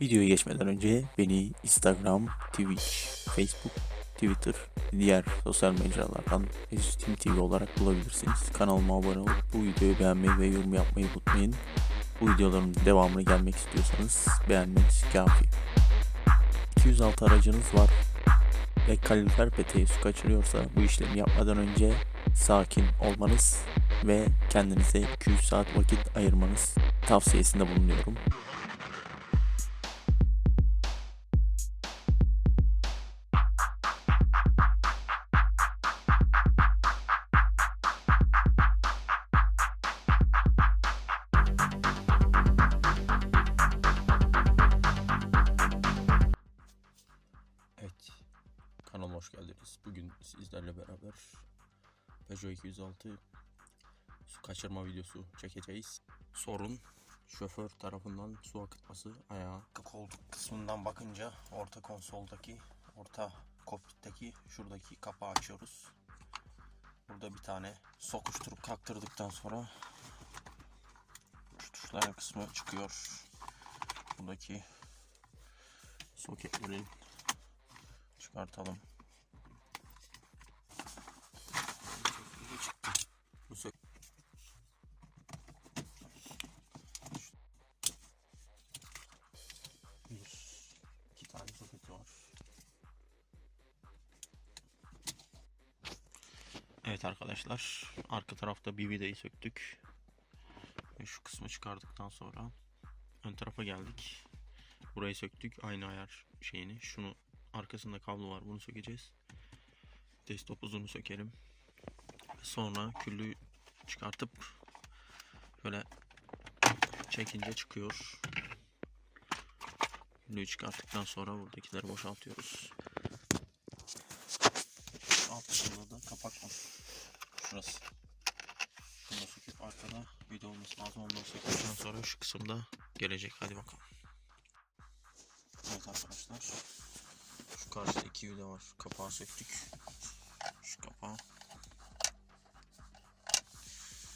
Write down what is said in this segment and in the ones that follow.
Videoya geçmeden önce beni Instagram, Twitch, Facebook, Twitter, diğer sosyal mecralardan Team TV olarak bulabilirsiniz. Kanalıma abone olup bu videoyu beğenmeyi ve yorum yapmayı unutmayın. Bu videoların devamını gelmek istiyorsanız beğenmeniz kafi. 206 aracınız var ve kalorifer peteği su kaçırıyorsa bu işlemi yapmadan önce sakin olmanız ve kendinize 200 saat vakit ayırmanız tavsiyesinde bulunuyorum. Hoş geldiniz. Bugün sizlerle beraber Peugeot 206 su kaçırma videosu çekeceğiz. Sorun şoför tarafından su akıtması ayağa. Koltuk kısmından bakınca orta konsoldaki, orta kokpitteki şuradaki kapağı açıyoruz. Burada bir tane sokuşturup kaktırdıktan sonra şu tuşların kısmı çıkıyor. Buradaki soketlerin çıkartalım. Evet arkadaşlar arka tarafta bir vidayı söktük. Ve şu kısmı çıkardıktan sonra ön tarafa geldik. Burayı söktük aynı ayar şeyini. Şunu arkasında kablo var bunu sökeceğiz. Desktop uzunu sökelim. Sonra küllü çıkartıp böyle çekince çıkıyor. Küllüğü çıkarttıktan sonra buradakileri boşaltıyoruz. Alt kısmında da kapak var. Şurası. Bunu da söküp arkada video olması lazım. Ondan söküldükten sonra şu kısımda gelecek. Hadi bakalım. Evet arkadaşlar. Şu karşıda iki vida var. Kapağı söktük. Şu kapağı.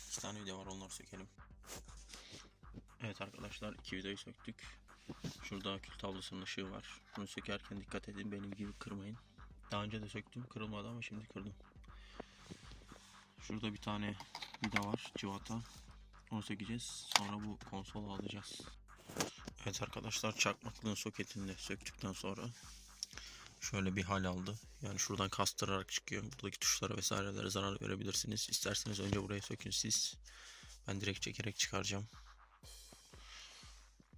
İki tane vida var onları sökelim. Evet arkadaşlar iki vidayı söktük. Şurada kül tablosunun ışığı var. Bunu sökerken dikkat edin benim gibi kırmayın. Daha önce de söktüm kırılmadı ama şimdi kırdım. Şurada bir tane vida var civata. Onu sökeceğiz. Sonra bu konsolu alacağız. Evet arkadaşlar çakmaklığın soketini de söktükten sonra şöyle bir hal aldı. Yani şuradan kastırarak çıkıyor. Buradaki tuşlara vesairelere zarar verebilirsiniz. İsterseniz önce buraya sökün siz. Ben direkt çekerek çıkaracağım.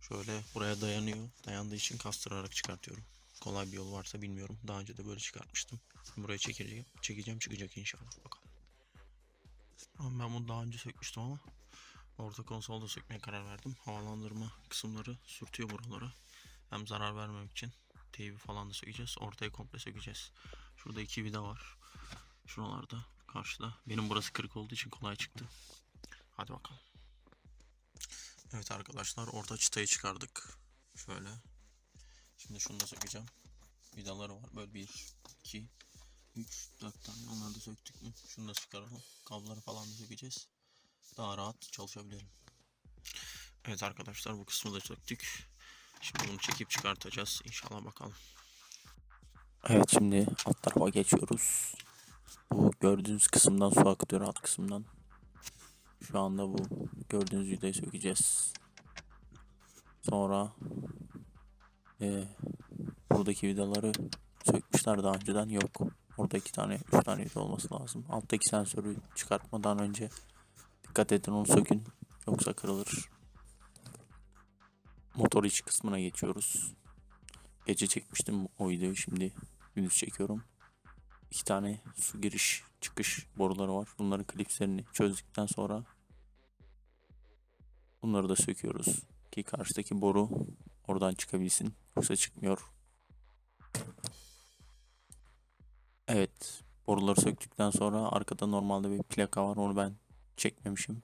Şöyle buraya dayanıyor. Dayandığı için kastırarak çıkartıyorum. Kolay bir yol varsa bilmiyorum. Daha önce de böyle çıkartmıştım. Buraya çekeceğim. Çekeceğim çıkacak inşallah. Bakalım. Ben bunu daha önce sökmüştüm ama orta konsolda sökmeye karar verdim. Havalandırma kısımları sürtüyor buralara. Hem zarar vermemek için TV falan da sökeceğiz. Ortaya komple sökeceğiz. Şurada iki vida var. Şuralarda karşıda. Benim burası kırık olduğu için kolay çıktı. Hadi bakalım. Evet arkadaşlar orta çıtayı çıkardık. Şöyle. Şimdi şunu da sökeceğim. Vidaları var. Böyle 1, 2, 3, 4 tane. Onları da söktük mü? Şunu da çıkaralım. Kabloları falan da sökeceğiz. Daha rahat çalışabilirim. Evet arkadaşlar bu kısmı da söktük. Şimdi bunu çekip çıkartacağız. İnşallah bakalım. Evet şimdi alt tarafa geçiyoruz. Bu gördüğünüz kısımdan su akıtıyor alt kısımdan. Şu anda bu gördüğünüz vidayı sökeceğiz. Sonra eee, buradaki vidaları sökmüşler daha önceden yok. Orada iki tane, üç tane vida olması lazım. Alttaki sensörü çıkartmadan önce dikkat edin onu sökün. Yoksa kırılır. Motor iç kısmına geçiyoruz. Gece çekmiştim o videoyu şimdi gündüz çekiyorum. İki tane su giriş çıkış boruları var. Bunların klipslerini çözdükten sonra bunları da söküyoruz. Ki karşıdaki boru oradan çıkabilsin. Yoksa çıkmıyor. Evet. Boruları söktükten sonra arkada normalde bir plaka var. Onu ben çekmemişim.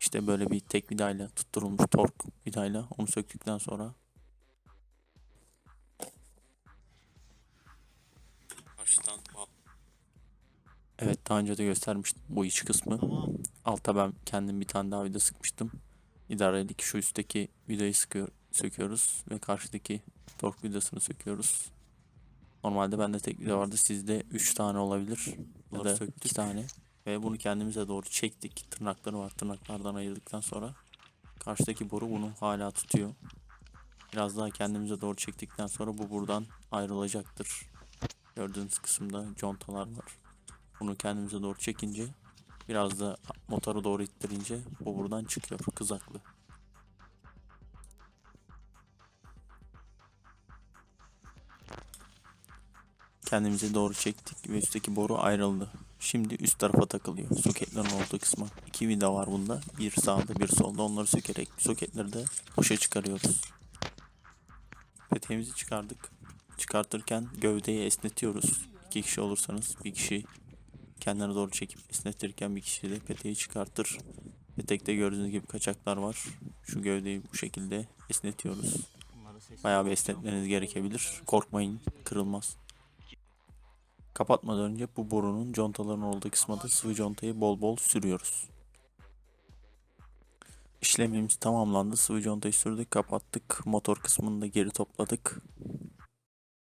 İşte böyle bir tek vidayla tutturulmuş tork vidayla onu söktükten sonra karşıdan Evet daha önce de göstermiştim bu iç kısmı. Alta ben kendim bir tane daha vida sıkmıştım. İdarelik şu üstteki vidayı sıkıyor, söküyoruz ve karşıdaki tork vidasını söküyoruz. Normalde bende tek vida vardı. Sizde 3 tane olabilir. Ya da söktük. 2 tane. Ve bunu kendimize doğru çektik. Tırnakları var. Tırnaklardan ayırdıktan sonra karşıdaki boru bunu hala tutuyor. Biraz daha kendimize doğru çektikten sonra bu buradan ayrılacaktır. Gördüğünüz kısımda contalar var. Bunu kendimize doğru çekince biraz da motoru doğru ittirince bu buradan çıkıyor kızaklı. Kendimize doğru çektik ve üstteki boru ayrıldı. Şimdi üst tarafa takılıyor. Soketlerin olduğu kısma. İki vida var bunda. Bir sağda bir solda. Onları sökerek soketleri de boşa çıkarıyoruz. Peteğimizi çıkardık. Çıkartırken gövdeyi esnetiyoruz. İki kişi olursanız bir kişi kendine doğru çekip esnetirken bir kişi de peteği çıkartır. Petekte gördüğünüz gibi kaçaklar var. Şu gövdeyi bu şekilde esnetiyoruz. Bayağı bir esnetmeniz gerekebilir. Korkmayın kırılmaz. Kapatmadan önce bu borunun contaların olduğu kısma da sıvı contayı bol bol sürüyoruz. İşlemimiz tamamlandı. Sıvı contayı sürdük, kapattık. Motor kısmını da geri topladık.